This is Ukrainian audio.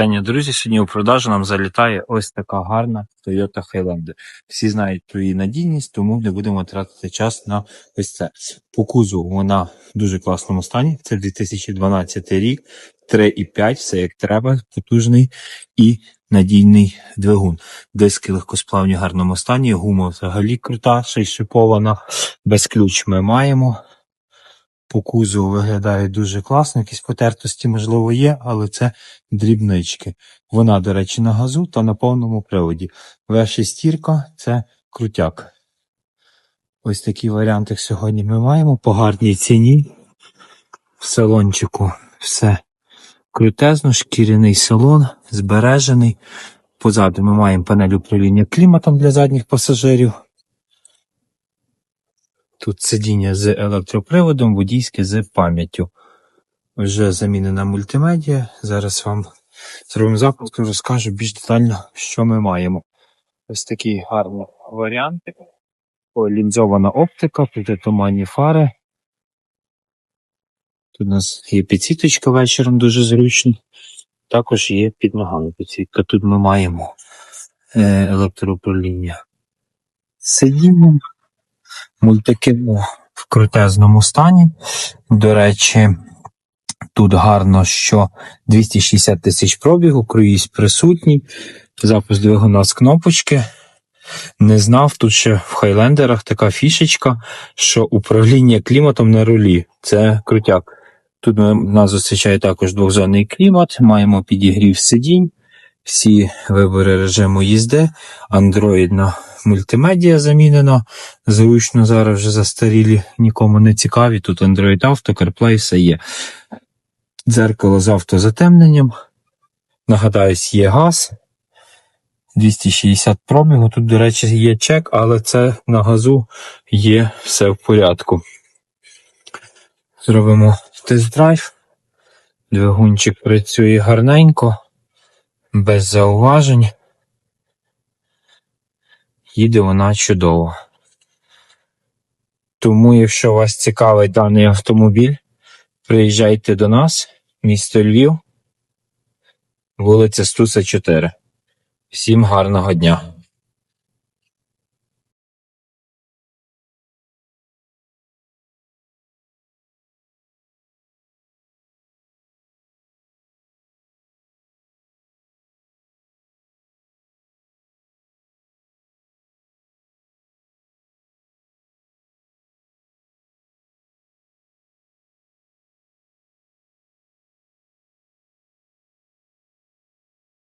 Вітання, друзі. Сьогодні у продажу нам залітає ось така гарна Toyota Highlander. Всі знають про її надійність, тому не будемо тратити час на ось це. По кузову вона в дуже класному стані. Це 2012 рік, 3,5, все як треба, потужний і надійний двигун. Диски легкосплавні в гарному стані, гума взагалі крута, ще й шипована. Без ключ ми маємо. По кузову виглядає дуже класно, якісь потертості, можливо, є, але це дрібнички. Вона, до речі, на газу та на повному приводі. В6 це крутяк. Ось такі варіанти сьогодні ми маємо по гарній ціні. В салончику все крутезно, шкіряний салон, збережений. Позаду ми маємо панель управління кліматом для задніх пасажирів. Тут сидіння з електроприводом, водійське з пам'яттю. Вже замінена мультимедіа. Зараз вам зробимо запуск і розкажу більш детально, що ми маємо. Ось такі гарні варіанти. Лінзована оптика, протитуманні фари. Тут у нас є підсіточка вечором дуже зручно. Також є під ногами підсітка. Тут ми маємо е, електроуправління сидінням. Мультикино в крутезному стані. До речі, тут гарно, що 260 тисяч пробігу, круїз присутній, запуск двигуна з кнопочки. Не знав, тут ще в хайлендерах така фішечка, що управління кліматом на рулі. Це крутяк. Тут нас зустрічає також двохзонний клімат, маємо підігрів сидінь, всі вибори режиму їзди, андроїдна мультимедіа замінена. Зручно зараз вже застарілі, нікому не цікаві. Тут Android Auto, CarPlay, все є. Дзеркало з автозатемненням. Нагадаюсь, є газ. 260 пробігу. Тут, до речі, є чек, але це на газу є все в порядку. Зробимо тест-драйв. Двигунчик працює гарненько, без зауважень. Їде вона чудово. Тому, якщо вас цікавить даний автомобіль, приїжджайте до нас, місто Львів, вулиця Стуса 4. Всім гарного дня!